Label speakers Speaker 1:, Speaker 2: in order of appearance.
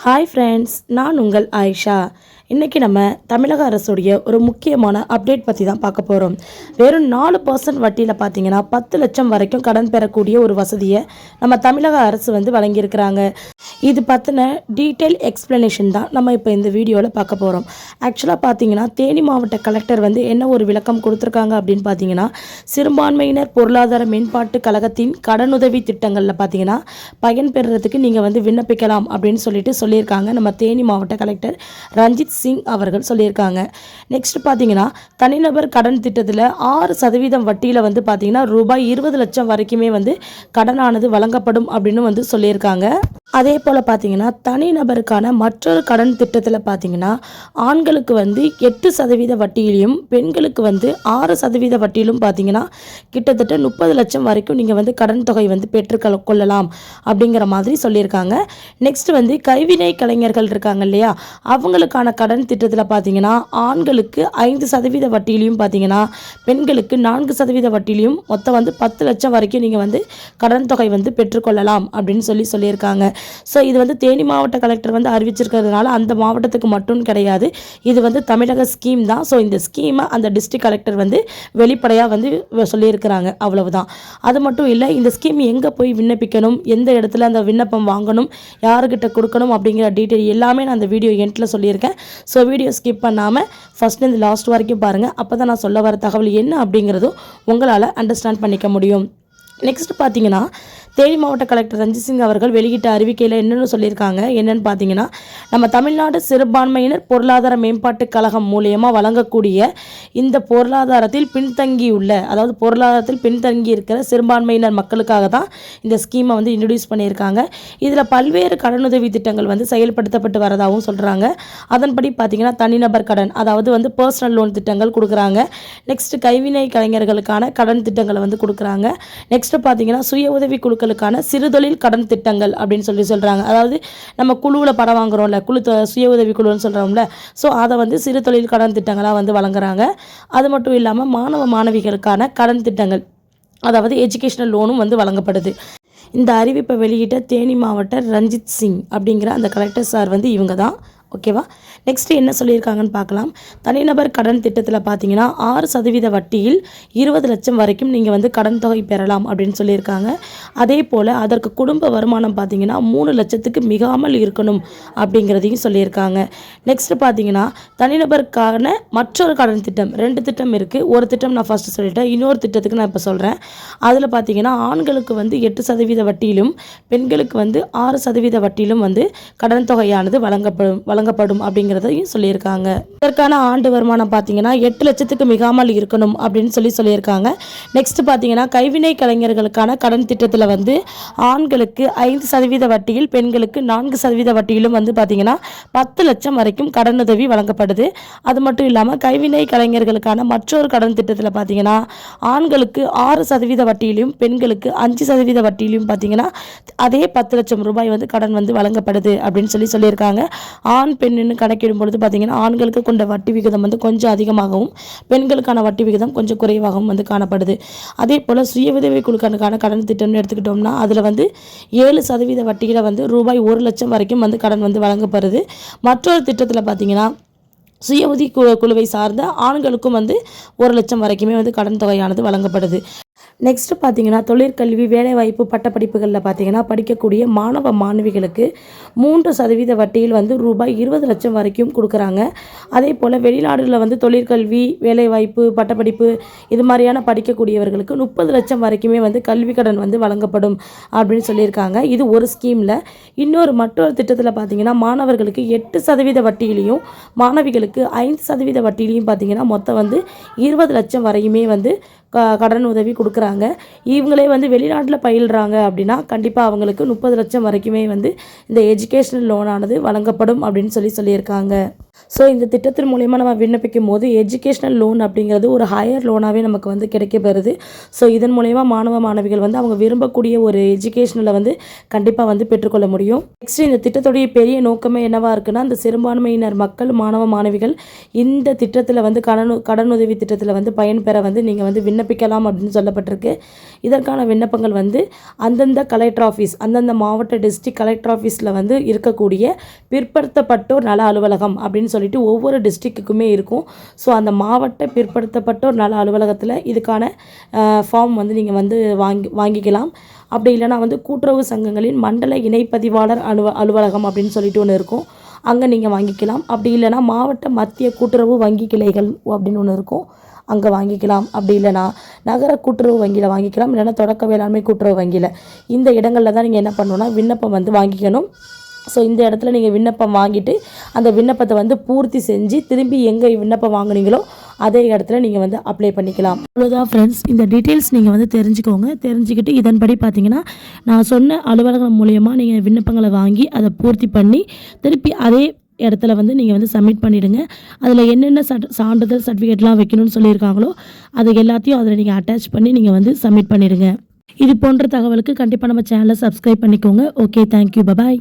Speaker 1: Hi friends நான் உங்கள் ஆயிஷா. இன்றைக்கி நம்ம தமிழக அரசுடைய ஒரு முக்கியமான அப்டேட் பற்றி தான் பார்க்க போகிறோம் வெறும் நாலு பர்சன்ட் வட்டியில் பார்த்தீங்கன்னா பத்து லட்சம் வரைக்கும் கடன் பெறக்கூடிய ஒரு வசதியை நம்ம தமிழக அரசு வந்து வழங்கியிருக்கிறாங்க. இது பற்றின டீட்டெயில் எக்ஸ்ப்ளனேஷன் தான் நம்ம இப்போ இந்த வீடியோவில் பார்க்க போகிறோம் ஆக்சுவலாக பார்த்தீங்கன்னா தேனி மாவட்ட கலெக்டர் வந்து என்ன ஒரு விளக்கம் கொடுத்துருக்காங்க அப்படின்னு பார்த்தீங்கன்னா சிறுபான்மையினர் பொருளாதார மேம்பாட்டு கழகத்தின் கடனுதவி திட்டங்களில் பார்த்தீங்கன்னா பயன் பெறுறதுக்கு நீங்கள் வந்து விண்ணப்பிக்கலாம் அப்படின்னு சொல்லிட்டு சொல்லியிருக்காங்க நம்ம தேனி மாவட்ட கலெக்டர் ரஞ்சித் சிங் அவர்கள் சொல்லியிருக்காங்க. நெக்ஸ்ட் பார்த்தீங்கன்னா தனிநபர் கடன் திட்டத்தில் ஆறு சதவீதம் வட்டியில் வந்து பார்த்தீங்கன்னா ரூபாய் இருபது லட்சம் வரைக்குமே வந்து கடனானது வழங்கப்படும் அப்படின்னு வந்து சொல்லியிருக்காங்க. அதே போல் பார்த்தீங்கன்னா தனிநபருக்கான மற்றொரு கடன் திட்டத்தில் பார்த்தீங்கன்னா ஆண்களுக்கு வந்து எட்டு சதவீத வட்டியிலையும் பெண்களுக்கு வந்து ஆறு சதவீத வட்டியிலும் பார்த்தீங்கன்னா கிட்டத்தட்ட முப்பது லட்சம் வரைக்கும் நீங்கள் வந்து கடன் தொகை வந்து பெற்றுக்கொள்ள கொள்ளலாம் அப்படிங்கிற மாதிரி சொல்லியிருக்காங்க. நெக்ஸ்ட் வந்து கைவினை கலைஞர்கள் இருக்காங்க இல்லையா? அவங்களுக்கான கடன் திட்டத்தில் பார்த்தீங்கன்னா ஆண்களுக்கு ஐந்து சதவீத வட்டியிலையும் பார்த்தீங்கன்னா பெண்களுக்கு நான்கு சதவீத வட்டியிலையும் மொத்தம் வந்து பத்து லட்சம் வரைக்கும் நீங்கள் வந்து கடன் தொகை வந்து பெற்றுக்கொள்ளலாம் அப்படின்னு சொல்லி சொல்லியிருக்காங்க. ஸோ ஸோ இது வந்து தேனி மாவட்ட கலெக்டர் வந்து அறிவிச்சிருக்கிறதுனால அந்த மாவட்டத்துக்கு மட்டும் கிடையாது. இது வந்து தமிழக ஸ்கீம் தான். ஸோ இந்த ஸ்கீமை அந்த டிஸ்ட்ரிக்ட் கலெக்டர் வந்து வெளிப்படையாக வந்து வ- சொல்லியிருக்கிறாங்க. அவ்வளவுதான். அது மட்டும் இல்லை இந்த ஸ்கீம் எங்கே போய் விண்ணப்பிக்கணும்? எந்த இடத்துல அந்த விண்ணப்பம் வாங்கணும்? யாருக்கிட்ட கொடுக்கணும்? அப்படிங்கிற டீட்டெயில் எல்லாமே நான் அந்த வீடியோ எண்டில் சொல்லியிருக்கேன். ஸோ வீடியோ ஸ்கிப் பண்ணாமல் ஃபஸ்ட்லேருந்து லாஸ்ட் வரைக்கும் பாருங்கள் அப்போ தான் நான் சொல்ல வர தகவல் என்ன அப்படிங்கிறதும் உங்களால் அண்டர்ஸ்டாண்ட் பண்ணிக்க முடியும். நெக்ஸ்ட் பார்த்தீங்கன்னா தேனி மாவட்ட கலெக்டர் ரஞ்சித் சிங் அவர்கள் வெளியிட்ட அறிவிக்கையில் என்னென்னு சொல்லியிருக்காங்க? என்னன்னு பார்த்தீங்கன்னா நம்ம தமிழ்நாடு சிறுபான்மையினர் பொருளாதார மேம்பாட்டு கழகம் மூலியமாக வழங்கக்கூடிய இந்த பொருளாதாரத்தில் பின்தங்கியுள்ள அதாவது பொருளாதாரத்தில் பின்தங்கி இருக்கிற சிறுபான்மையினர் மக்களுக்காக தான் இந்த ஸ்கீமை வந்து இன்ட்ரடியூஸ் பண்ணியிருக்காங்க. இதில் பல்வேறு கடனுதவி திட்டங்கள் வந்து செயல்படுத்தப்பட்டு வரதாகவும் சொல்கிறாங்க அதன்படி பார்த்தீங்கன்னா தனிநபர் கடன் அதாவது வந்து பர்சனல் லோன் திட்டங்கள் கொடுக்குறாங்க. நெக்ஸ்ட் கைவினை கலைஞர்களுக்கான கடன் திட்டங்களை வந்து கொடுக்குறாங்க. நெக்ஸ்ட் பார்த்தீங்கன்னா சுய உதவி குழுக்களுக்கான சிறுதொழில் கடன் திட்டங்கள் அப்படின்னு சொல்லி சொல்கிறாங்க அதாவது நம்ம குழுவில் படம் வாங்குறோம்ல குழு சுய உதவி குழுன்னு சொல்கிறோம்ல ஸோ அதை வந்து சிறு தொழில் கடன் திட்டங்களாக வந்து வழங்குறாங்க. அது மட்டும் இல்லாமல் மாணவ மாணவிகளுக்கான கடன் திட்டங்கள் அதாவது எஜுகேஷனல் லோனும் வந்து வழங்கப்படுது. இந்த அறிவிப்பை வெளியிட்ட தேனி மாவட்ட ரஞ்சித் சிங் அப்படிங்கிற அந்த கலெக்டர் சார் வந்து இவங்க தான் ஓகேவா? நெக்ஸ்ட் என்ன சொல்லியிருக்காங்கன்னு பார்க்கலாம். தனிநபர் கடன் திட்டத்தில் பார்த்தீங்கன்னா ஆறு சதவீத வட்டியில் இருபது லட்சம் வரைக்கும் நீங்கள் வந்து கடன் தொகை பெறலாம் அப்படின்னு சொல்லியிருக்காங்க. அதே போல் அதற்கு குடும்ப வருமானம் பார்த்தீங்கன்னா மூணு லட்சத்துக்கு மிகாமல் இருக்கணும் அப்படிங்கிறதையும் சொல்லியிருக்காங்க. நெக்ஸ்ட் பார்த்தீங்கன்னா தனிநபருக்கான மற்றொரு கடன் திட்டம் ரெண்டு திட்டம் இருக்குது ஒரு திட்டம் நான் ஃபஸ்ட்டு சொல்லிட்டேன் இன்னொரு திட்டத்துக்கு நான் இப்போ சொல்கிறேன் அதில் பார்த்தீங்கன்னா ஆண்களுக்கு வந்து எட்டு சதவீத வட்டியிலும் பெண்களுக்கு வந்து ஆறு சதவீத வட்டியிலும் வந்து கடன் தொகையானது வழங்கப்படும். வழங்கப்படும் அப்படிங்கிறதையும் சொல்லியிருக்காங்க. இதற்கான ஆண்டு வருமானம் பார்த்தீங்கன்னா எட்டு லட்சத்துக்கு மிகாமல் இருக்கணும் அப்படின்னு சொல்லி சொல்லியிருக்காங்க. நெக்ஸ்ட் பார்த்தீங்கன்னா கைவினை கலைஞர்களுக்கான கடன் திட்டத்தில் வந்து ஆண்களுக்கு ஐந்து சதவீத வட்டியில் பெண்களுக்கு நான்கு சதவீத வட்டியிலும் வந்து பார்த்தீங்கன்னா பத்து லட்சம் வரைக்கும் கடனுதவி வழங்கப்படுது. அது மட்டும் இல்லாமல் கைவினை கலைஞர்களுக்கான மற்றொரு கடன் திட்டத்தில் பார்த்தீங்கன்னா ஆண்களுக்கு ஆறு சதவீத வட்டியிலும் பெண்களுக்கு அஞ்சு சதவீத வட்டியிலும் பார்த்தீங்கன்னா அதே பத்து லட்சம் ரூபாய் வந்து கடன் வந்து வழங்கப்படுது அப்படின்னு சொல்லி சொல்லியிருக்காங்க. ஆண் பெண்ணுன்னு கணக்கிடும் பொழுது பார்த்தீங்கன்னா ஆண்களுக்கு கொண்ட வட்டி விகிதம் வந்து கொஞ்சம் அதிகமாகவும் பெண்களுக்கான வட்டி விகிதம் கொஞ்சம் குறைவாகவும் வந்து காணப்படுது. அதே போல் சுய உதவி குழுக்களுக்கான கடன் திட்டம்னு எடுத்துக்கிட்டோம்னா அதில் வந்து ஏழு சதவீத வட்டியில் வந்து ரூபாய் ஒரு லட்சம் வரைக்கும் வந்து கடன் வந்து வழங்கப்படுது. மற்றொரு திட்டத்தில் பார்த்தீங்கன்னா சுய உதவி குழுவை சார்ந்த ஆண்களுக்கும் வந்து ஒரு லட்சம் வரைக்குமே வந்து கடன் தொகையானது வழங்கப்படுது. நெக்ஸ்ட் பார்த்தீங்கன்னா தொழிற்கல்வி வேலைவாய்ப்பு பட்டப்படிப்புகளில் பார்த்தீங்கன்னா படிக்கக்கூடிய மாணவ மாணவிகளுக்கு மூன்று சதவீத வட்டியில் வந்து ரூபாய் இருபது லட்சம் வரைக்கும் கொடுக்குறாங்க. அதே போல் வெளிநாடுகளில் வந்து தொழிற்கல்வி வேலைவாய்ப்பு பட்டப்படிப்பு இது மாதிரியான படிக்கக்கூடியவர்களுக்கு முப்பது லட்சம் வரைக்குமே வந்து கல்வி கடன் வந்து வழங்கப்படும் அப்படின்னு சொல்லியிருக்காங்க. இது ஒரு ஸ்கீமில். இன்னொரு மற்றொரு திட்டத்தில் பார்த்தீங்கன்னா மாணவர்களுக்கு எட்டு சதவீத வட்டியிலையும் மாணவிகளுக்கு ஐந்து சதவீத வட்டியிலையும் பார்த்தீங்கன்னா மொத்தம் வந்து இருபது லட்சம் வரையுமே வந்து கடன் உதவி கொடுக்குறாங்க. இவங்களே வந்து வெளிநாட்டில் பயில்றாங்க அப்படின்னா கண்டிப்பாக அவங்களுக்கு முப்பது லட்சம் வரைக்குமே வந்து இந்த எஜுகேஷனல் லோனானது வழங்கப்படும் அப்படின்னு சொல்லி சொல்லியிருக்காங்க. ஸோ இந்த திட்டத்தின் மூலயமா நம்ம விண்ணப்பிக்கும் போது எஜுகேஷ்னல் லோன் அப்படிங்கிறது ஒரு ஹையர் லோனாகவே நமக்கு வந்து கிடைக்கப்பெறுது. ஸோ இதன் மூலயமா மாணவ மாணவிகள் வந்து அவங்க விரும்பக்கூடிய ஒரு எஜுகேஷனில் வந்து கண்டிப்பாக வந்து பெற்றுக்கொள்ள முடியும். நெக்ஸ்ட் இந்த திட்டத்துடைய பெரிய நோக்கமே என்னவாக இருக்குன்னா இந்த சிறுபான்மையினர் மக்கள் மாணவ மாணவிகள் இந்த திட்டத்தில் வந்து கடன் கடனுதவி திட்டத்தில் வந்து பயன்பெற வந்து நீங்கள் வந்து விண்ணப்பிக்கலாம் அப்படின்னு சொல்லப்பட்டிருக்கு. இதற்கான விண்ணப்பங்கள் வந்து அந்தந்த கலெக்டர் ஆஃபீஸ் அந்தந்த மாவட்ட டிஸ்ட்ரிக்ட் கலெக்டர் ஆஃபீஸில் வந்து இருக்கக்கூடிய பிற்படுத்தப்பட்டோர் நல அலுவலகம் அப்படின்னு சொல்லிட்டு ஒவ்வொரு டிஸ்ட்ரிக்ட்டுக்குமே இருக்கும். ஸோ அந்த மாவட்ட பிற்படுத்தப்பட்டோர் நல அலுவலகத்தில் இதுக்கான ஃபார்ம் வந்து நீங்கள் வந்து வாங்கி வாங்கிக்கலாம். அப்படி இல்லைனா வந்து கூட்டுறவு சங்கங்களின் மண்டல இணைப்பதிவாளர் அலுவ அலுவலகம் அப்படின்னு சொல்லிட்டு ஒன்று இருக்கும். அங்கே நீங்கள் வாங்கிக்கலாம். அப்படி இல்லைனா மாவட்ட மத்திய கூட்டுறவு வங்கி கிளைகள் அப்படின்னு ஒன்று இருக்கும். அங்கே வாங்கிக்கலாம். அப்படி இல்லைனா நகர கூட்டுறவு வங்கியில் வாங்கிக்கலாம். இல்லைனா தொடக்க வேளாண்மை கூட்டுறவு வங்கியில். இந்த இடங்களில் தான் நீங்கள் என்ன பண்ணணும்னா விண்ணப்பம் வந்து வாங்கிக்கணும். ஸோ இந்த இடத்துல நீங்கள் விண்ணப்பம் வாங்கிட்டு அந்த விண்ணப்பத்தை வந்து பூர்த்தி செஞ்சு திரும்பி எங்கே விண்ணப்பம் வாங்குனீங்களோ அதே இடத்துல நீங்கள் வந்து அப்ளை பண்ணிக்கலாம். அவ்வளோதான் ஃப்ரெண்ட்ஸ் இந்த டீட்டெயில்ஸ் நீங்கள் வந்து தெரிஞ்சுக்கோங்க. தெரிஞ்சுக்கிட்டு இதன்படி பார்த்தீங்கன்னா நான் சொன்ன அலுவலகம் மூலயமா நீங்கள் விண்ணப்பங்களை வாங்கி அதை பூர்த்தி பண்ணி திருப்பி அதே இடத்துல வந்து நீங்கள் வந்து சப்மிட் பண்ணிவிடுங்க அதில் என்னென்ன சட் சான்றிதழ் சர்டிஃபிகேட்லாம் வைக்கணும்னு சொல்லியிருக்காங்களோ அது எல்லாத்தையும் அதில் நீங்கள் அட்டாச் பண்ணி நீங்கள் வந்து சப்மிட் பண்ணிவிடுங்க இது போன்ற தகவலுக்கு கண்டிப்பாக நம்ம சேனலை சப்ஸ்கிரைப் பண்ணிக்கோங்க. Okay thank you bye bye